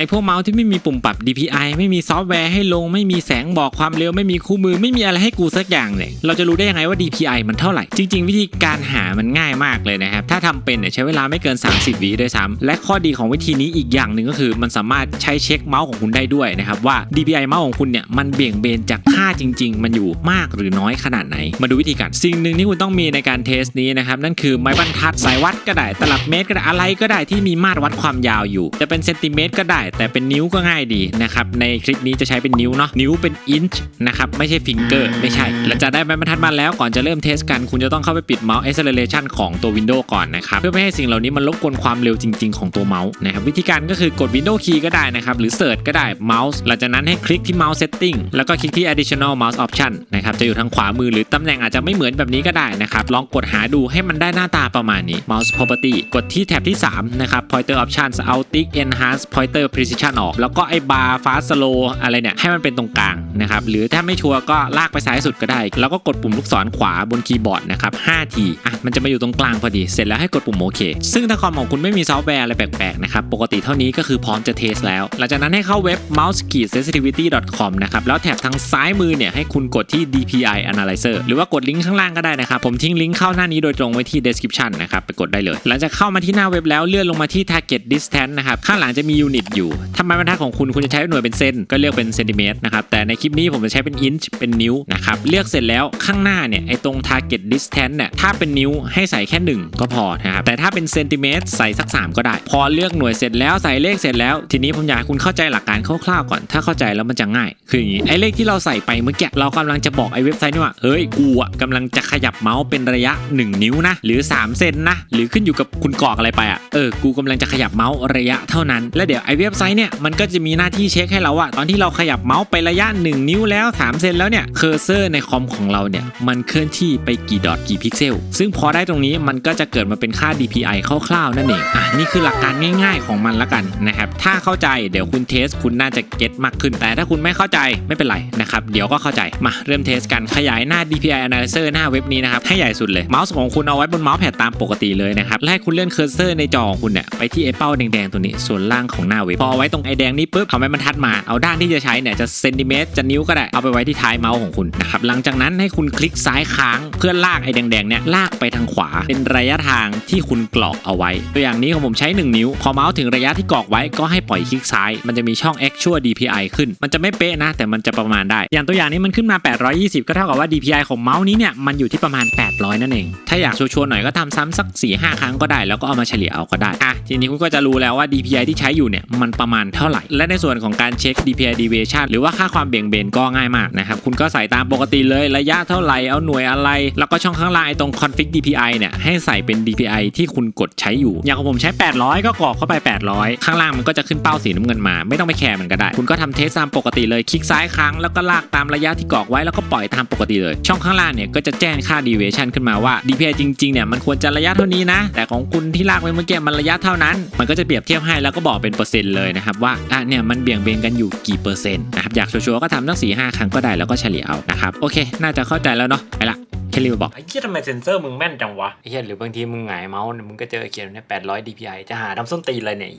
ไอ้พวกเมาส์ที่ไม่มีปุ่มปรับ DPI ไม่มีซอฟต์แวร์ให้ลง ไม่มีแสงบอกความเร็ว ไม่มีคู่มือ ไม่มีอะไรให้กูสักอย่างเลย เราจะรู้ได้ยังไงว่า DPI มันเท่าไหร่ จริง ๆ วิธีการหามันง่ายมากเลยนะครับ ถ้าทำเป็นเนี่ยใช้เวลาไม่เกิน 30 วิด้วยซ้ำและข้อดีของวิธีนี้อีกอย่างหนึ่งก็คือ มันสามารถใช้เช็คเมาส์ของคุณได้ด้วยนะครับว่า DPI เมาส์ของคุณเนี่ยมันเบี่ยงเบนจากค่าจริง ๆ มันอยู่มากหรือน้อยขนาดไหน มาดูวิธีการสิ่งหนึ่งที่คุณต้องมีในการเทสนี้นะครับนั่นคือไม้บรรทัดสายวัดก็ได้ตลับเมตรก็ได้อะไรก็ได้ที่มีมาตรวัดความยาวอยู่ จะเป็นเซนติเมตรก็ได้แต่เป็นนิ้วก็ง่ายดีนะครับ ในคลิปนี้จะใช้เป็นนิ้วเนาะ นิ้วเป็นอินช์นะครับ ไม่ใช่ฟิงเกอร์ไม่ใช่หลังจากได้ไม้บรรทัดมาแล้วก่อนจะเริ่มเทสกัน คุณจะต้องเข้าไปปิดเมาส์ acceleration ของตัว Windows ก่อนนะครับ เพื่อไม่ให้สิ่งเหล่านี้มันรบกวนความเร็วจริง ๆ ของตัวเมาส์นะครับ วิธีการก็คือกด Windows key ก็ได้นะครับ หรือเสิร์ชก็ได้เมาส์หลังจากนั้นให้คลิกที่ mouse setting แล้วก็คลิกที่ additional mouse option นะครับ จะอยู่ทางขวามือหรือตำแหน่งอาจจะไม่เหมือนแบบนี้ก็ได้นะครับ ลองกดหาดูให้มันได้หน้าตาประมาณนี้ mouse property กดที่แท็บที่3นะครับ pointer options เอา tick enhance pointer precision ออก แล้วก็ไอ้ bar fast slow อะไรเนี่ย ให้มันเป็นตรงกลางนะครับ หรือถ้าไม่ชัวร์ก็ลากไปซ้ายสุดก็ได้ แล้วก็กดปุ่มลูกศรขวาบนคีย์บอร์ดนะครับ5ทีอะมันจะมาอยู่ตรงกลางพอดี เสร็จแล้วให้กดปุ่มโอเค ซึ่งถ้าคอมของคุณไม่มีซอฟต์แวร์อะไรแปลกๆนะครับ ปกติเท่านี้ก็คือพร้อมจะเทสแล้ว หลังจากนั้นให้เข้าเว็บ mouse sensitivity com นะครับ แล้วแถบทางซ้ายมือเนี่ยให้คุณกดที่ DPI analyzer หรือว่ากดลิงก์ข้างล่างก็ได้นะครับ ผมทิ้งลิงก์เข้าหน้านี้โดยตรงไว้ที่ description นะครับ ไปกดได้เลย หลังจากเข้ามาที่หน้าเว็บแล้วเลื่อนลงมาที่ target distance นะครับ ข้างหลังจะมียูนิตอยู่ ถ้าไม้บรรทัดของคุณคุณจะใช้หน่วยเป็นเซนก็เลือกเป็นเซนติเมตรนะครับ แต่ในคลิปนี้ผมจะใช้เป็นอินช์เป็นนิ้วนะครับ เลือกเสร็จแล้วข้างหน้าเนี่ยไอ้ตรง target distance เนี่ยถ้าเป็นนิ้วให้ใส่แค่ 1 ก็พอนะครับ แต่ถ้าเป็นเซนติเมตรใส่สัก 3 ก็ได้ พอเลือกหน่วยเสร็จแล้วใส่เลขเสร็จแล้ว ทีนี้ผมอยากให้คุณเข้าใจหลักการคร่าวๆก่อน ถ้าเข้าใจแล้วมันจะง่าย คืออย่างนี้ไอ้เลขที่เราใส่ไปเมื่อกี้เรากำลังจะบอกไอ้เว็บไซต์นี่ว่าเฮ้ยกูอะกำลังจะขยับเมาส์เป็นระยะ 1 นิ้วนะหรือ 3 เซนนะหรือขึ้นอยู่กับคุณกรอกอะไรไปอะเออกูกำลังจะขยับเมาส์ระยะเท่านั้น แล้วเดี๋ยวไอ้เว็บไซต์เนี่ยมันก็จะมีหน้าที่เช็คให้เราว่า ตอนที่เราขยับเมาส์ไประยะ 1 นิ้วแล้ว 3 เซนแล้วเนี่ยเคอร์เซอร์ในคอมของเราเนี่ยมันเคลื่อนที่ไปกี่ดอทกี่พิกเซล ซึ่งพอได้ตรงนี้มันก็จะเกิดมาเป็นค่า DPI คร่าวๆนั่นเองอะนี่คือหลักการง่าย ๆของมันละกันนะครับถ้าเข้าใจเดี๋ยวคุณเทสคุณน่าจะเก็ตมากขึ้น แต่ถ้าคุณไม่เข้าใจไม่เป็นไรนะครับเดี๋ยวก็เข้าใจมาเริ่มเทสกันขยายหน้า DPI analyzer หน้าเว็บนี้นะครับให้ใหญ่สุดเลยเมาส์ของคุณเอาไว้บนเมาส์แพดตามปกติเลยนะครับและให้คุณเลื่อนเคอร์เซอร์ในจอของคุณเนี่ยไปที่ไอ้เป้าแดงๆตัวนี้ส่วนล่างของหน้าเว็บพอไว้ตรงไอแดงนี้ปุ๊บเอาไม้บรรทัดมาเอาด้านที่จะใช้เนี่ยจะเซนติเมตรจะนิ้วก็ได้เอาไปไว้ที่ท้ายเมาส์ของคุณนะครับหลังจากนั้นให้คุณคลิกซ้ายค้าง เพื่อลากไอแดงๆเนี่ยลากไปทางขวา เป็นระยะทางที่คุณกรอกเอาไว้ ตัวอย่างนี้ของผมใช้ 1 นิ้ว พอเมาส์ถึงระยะที่กรอกไว้ก็ให้ปล่อยคลิกซ้าย มันจะมีช่อง actual DPI ขึ้น มันจะไม่เป๊ะนะ แต่มันจะประมาณได้ อย่างตัวอย่างนี้มันขึ้นมา 820 ก็เท่ากับว่า DPI ของเมาส์นี้เนี่ยมันอยู่ที่ประมาณ 800 นั่นเอง ถ้าอยากชัวร์ๆหน่อยก็ทำซ้ำสัก4-5 ครั้งก็ได้แล้วก็เอามาเฉลี่ยเอาก็ได้อะทีนี้คุณก็จะรู้แล้วว่า DPI ที่ใช้อยู่เนี่ยมันประมาณเท่าไหร่ และในส่วนของการเช็ค DPI deviation หรือว่าค่าความเบี่ยงเบนก็ง่ายมากนะครับ คุณก็ใส่ตามปกติเลยระยะเท่าไหร่ เอาหน่วยอะไร แล้วก็ช่องข้างล่างไอ้ตรง config DPI เนี่ย ให้ใส่เป็น DPI ที่คุณกดใช้อยู่ อย่างของผมใช้ 800 ก็กรอกเข้าไป 800 ข้างล่างมันก็จะขึ้นเป้าสีน้ำเงินมา ไม่ต้องไปแคร์มันก็ได้ คุณก็ทำเทสตามปกติเลย คลิกซ้ายครั้งแล้วก็ลากตามระยะที่กรอกไว้แล้วก็ปล่อยตามปกติเลย ช่องข้างล่างเนี่ยก็จะแจ้งค่า deviation ขึ้นมาว่า DPI จริงๆเนี่ยมันควรจะระยะเท่านี้นะ แต่ของคุณที่ลากไปเมื่อกี้มันระยะเท่านั้น มันก็จะเปรียบเทียบให้แล้วก็บอกเป็นเปอร์เซ็นต์เลยนะครับว่าอะเนี่ยมันเบี่ยงเบนกันอยู่กี่เปอร์เซ็นต์นะครับอยากชัวร์ๆก็ทำตั้งสี่ห้าครั้งก็ได้แล้วก็เฉลี่ยเอานะครับโอเค น่าจะเข้าใจแล้วเนาะไปละแค่รีบมาบอกไอ้เหี้ยทำไมเซนเซอร์มึงแม่นจังวะไอ้เหี้ยหรือบางทีมึงหงายเมาส์เนี่ยมึงก็เจอเขียนเนี่ย800 dpi จะหาทำส้นตีนเลยเนี่ย